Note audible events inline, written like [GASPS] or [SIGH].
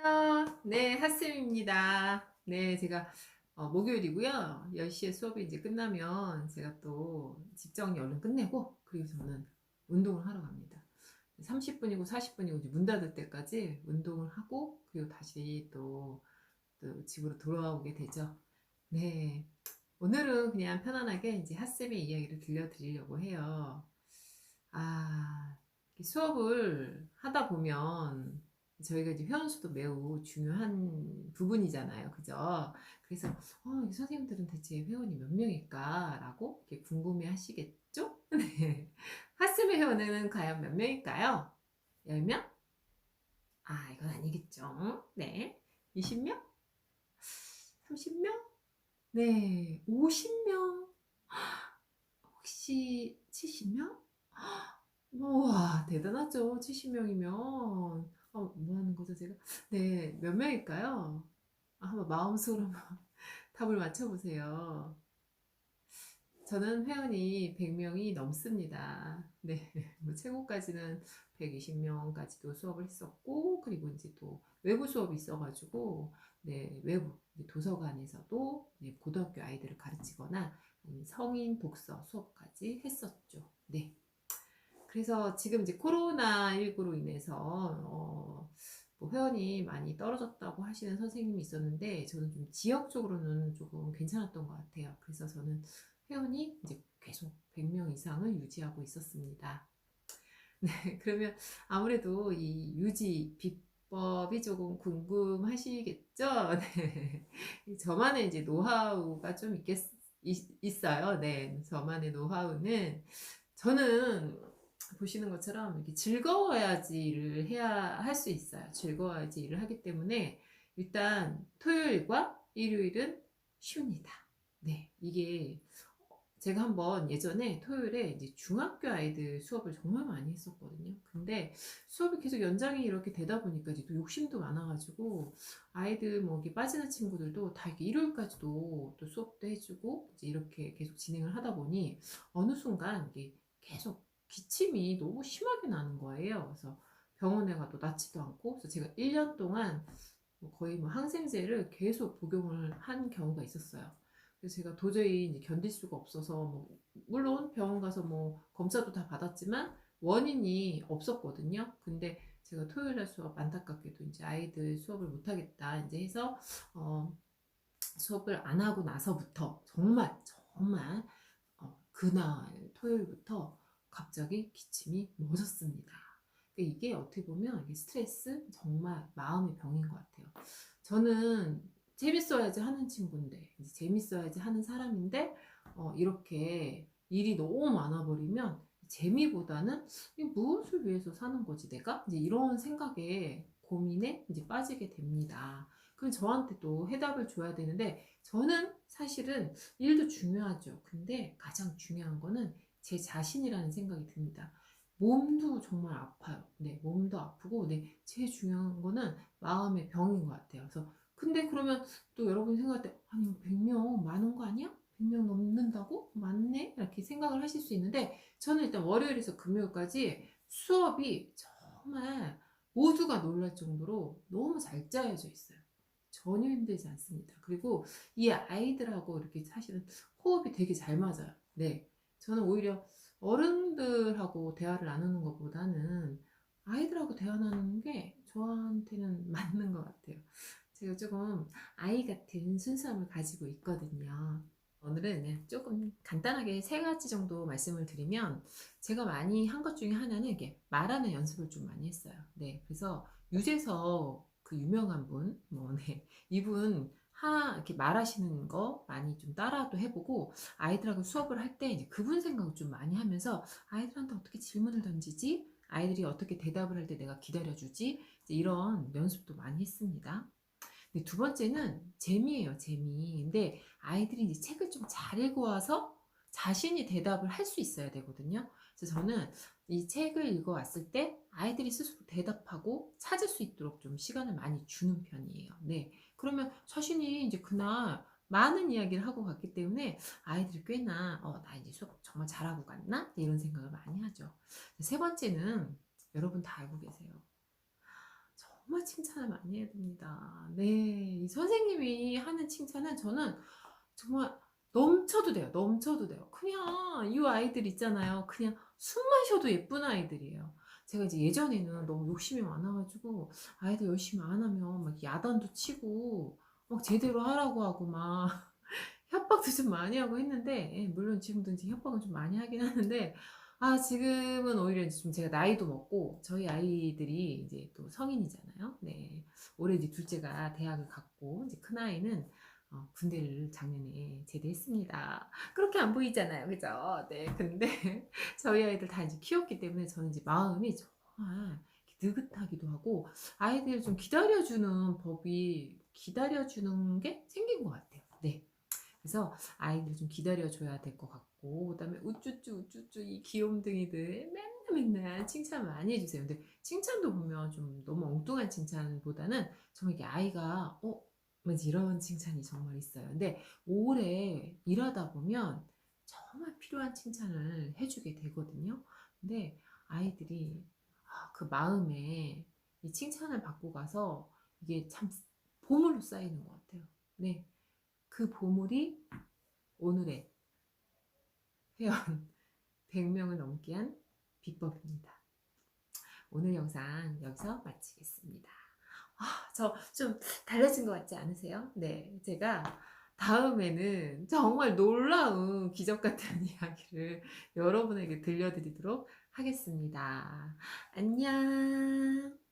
안녕하세요. 네, 핫쌤입니다. 네, 제가 어, 목요일이고요. 10시에 수업이 이제 끝나면 제가 또 집정리 얼른 끝내고 그리고 저는 운동을 하러 갑니다. 30분이고 40분이고 이제 문 닫을 때까지 운동을 하고 그리고 다시 또, 또 집으로 돌아오게 되죠. 네. 오늘은 그냥 편안하게 이제 핫쌤의 이야기를 들려드리려고 해요. 아, 수업을 하다 보면 저희가 이제 회원수도 매우 중요한 부분이잖아요. 그죠? 그래서, 어, 이 선생님들은 대체 회원이 몇 명일까 라고 이렇게 궁금해 하시겠죠? [LAUGHS] 네. 핫쌤의 회원은 과연 몇 명일까요? 10명? 아, 이건 아니겠죠. 네. 20명? 30명? 네. 50명? [GASPS] 혹시 70명? [GASPS] 우와, 대단하죠. 70명이면. 어, 뭐 하는 거죠, 제가? 네, 몇 명일까요? 아, 한번 마음속으로 한번 [LAUGHS] 답을 맞춰보세요. 저는 회원이 100명이 넘습니다. 네, [LAUGHS] 뭐 최고까지는 120명까지도 수업을 했었고, 그리고 이제 또 외부 수업이 있어가지고, 네, 외부 도서관에서도 네, 고등학교 아이들을 가르치거나 성인 독서 수업까지 했었죠. 네. 그래서 지금 이제 코로나19로 인해서 어, 뭐 회원이 많이 떨어졌다고 하시는 선생님이 있었는데 저는 좀 지역적으로는 조금 괜찮았던 것 같아요. 그래서 저는 회원이 이제 계속 100명 이상을 유지하고 있었습니다. [LAUGHS] 네, 그러면 아무래도 이 유지 비법이 조금 궁금하시겠죠? [LAUGHS] 네. 저만의 이제 노하우가 좀 있겠, 있, 어요 네, 저만의 노하우는 저는 보시는 것처럼 이렇게 즐거워야지 일을 해야 할 수 있어요. 즐거워야지 일을 하기 때문에 일단 토요일과 일요일은 쉽니다. 네, 이게 제가 한번 예전에 토요일에 이제 중학교 아이들 수업을 정말 많이 했었거든요. 근데 수업이 계속 연장이 이렇게 되다 보니까 이제 또 욕심도 많아가지고 아이들 뭐 이렇게 빠지는 친구들도 다 이렇게 일요일까지도 또 수업도 해주고 이제 이렇게 계속 진행을 하다 보니 어느 순간 이게 계속 기침이 너무 심하게 나는 거예요. 그래서 병원에 가도 낫지도 않고, 그래서 제가 1년 동안 뭐 거의 뭐 항생제를 계속 복용을 한 경우가 있었어요. 그래서 제가 도저히 견딜 수가 없어서, 뭐 물론 병원 가서 뭐 검사도 다 받았지만 원인이 없었거든요. 근데 제가 토요일 날 수업 안타깝게도 이제 아이들 수업을 못 하겠다 이제 해서 어 수업을 안 하고 나서부터 정말 정말 어 그날 토요일부터 갑자기 기침이 멎었습니다. 이게 어떻게 보면 이게 스트레스 정말 마음의 병인 것 같아요. 저는 재밌어야지 하는 친구인데 재밌어야지 하는 사람인데 어, 이렇게 일이 너무 많아 버리면 재미보다는 무엇을 위해서 사는 거지 내가 이제 이런 생각에 고민에 이제 빠지게 됩니다. 그럼 저한테도 해답을 줘야 되는데 저는 사실은 일도 중요하죠. 근데 가장 중요한 거는 제 자신이라는 생각이 듭니다. 몸도 정말 아파요. 네, 몸도 아프고, 네, 제일 중요한 거는 마음의 병인 것 같아요. 그래서, 근데 그러면 또 여러분 생각할 때, 아니, 100명 많은 거 아니야? 100명 넘는다고? 맞네? 이렇게 생각을 하실 수 있는데, 저는 일단 월요일에서 금요일까지 수업이 정말 모두가 놀랄 정도로 너무 잘 짜여져 있어요. 전혀 힘들지 않습니다. 그리고 이 아이들하고 이렇게 사실은 호흡이 되게 잘 맞아요. 네. 저는 오히려 어른들하고 대화를 나누는 것보다는 아이들하고 대화 나누는 게 저한테는 [LAUGHS] 맞는 것 같아요. 제가 조금 아이 같은 순수함을 가지고 있거든요. 오늘은 조금 간단하게 세 가지 정도 말씀을 드리면 제가 많이 한 것 중에 하나는 이게 말하는 연습을 좀 많이 했어요. 네, 그래서 유재석 그 유명한 분, 뭐, 네, 이분 하, 이렇게 말하시는 거 많이 좀 따라도 해보고, 아이들하고 수업을 할 때 이제 그분 생각을 좀 많이 하면서, 아이들한테 어떻게 질문을 던지지? 아이들이 어떻게 대답을 할 때 내가 기다려주지? 이런 연습도 많이 했습니다. 두 번째는 재미예요, 재미. 근데 아이들이 이제 책을 좀 잘 읽어와서 자신이 대답을 할 수 있어야 되거든요. 그래서 저는 이 책을 읽어왔을 때 아이들이 스스로 대답하고 찾을 수 있도록 좀 시간을 많이 주는 편이에요. 네. 그러면 자신이 이제 그날 많은 이야기를 하고 갔기 때문에 아이들이 꽤나 어, 나 이제 수업 정말 잘하고 갔나? 이런 생각을 많이 하죠. 세 번째는 여러분 다 알고 계세요. 정말 칭찬을 많이 해야 됩니다. 네, 이 선생님이 하는 칭찬은 저는 정말 넘쳐도 돼요. 넘쳐도 돼요. 그냥 이 아이들 있잖아요. 그냥 숨만 쉬어도 예쁜 아이들이에요. 제가 이제 예전에는 너무 욕심이 많아가지고 아이들 열심히 안 하면 막 야단도 치고 막 제대로 하라고 하고 막 [LAUGHS] 협박도 좀 많이 하고 했는데 예, 물론 지금도 이제 협박은 좀 많이 하긴 하는데 아 지금은 오히려 이제 좀 제가 나이도 먹고 저희 아이들이 이제 또 성인이잖아요. 네 올해 이제 둘째가 대학을 갔고 이제 큰 아이는 어, 군대를 작년에 제대했습니다. 그렇게 안 보이잖아요, 그죠? 네 근데 [LAUGHS] 저희 아이들 다 이제 키웠기 때문에 저는 이제 마음이 정말 느긋하기도 하고 아이들 좀 기다려주는 법이 기다려주는 게 생긴 것 같아요. 네. 그래서 아이들 좀 기다려줘야 될 것 같고 그다음에 우쭈쭈 우쭈쭈 이 귀염둥이들 맨날 맨날 칭찬 많이 해주세요. 근데 칭찬도 보면 좀 너무 엉뚱한 칭찬보다는 정말 이게 아이가 어 이런 칭찬이 정말 있어요. 근데 오래 일하다 보면 정말 필요한 칭찬을 해주게 되거든요. 근데 아이들이 아, 그 마음에 이 칭찬을 받고 가서 이게 참 보물로 쌓이는 것 같아요. 네. 그 보물이 오늘의 회원 [LAUGHS] 100명을 넘게 한 비법입니다. 오늘 영상 여기서 마치겠습니다. 아, 저 좀 달라진 것 같지 않으세요? 네, 제가 다음에는 정말 놀라운 기적 같은 [LAUGHS] 이야기를 여러분에게 들려드리도록 하겠습니다. 안녕.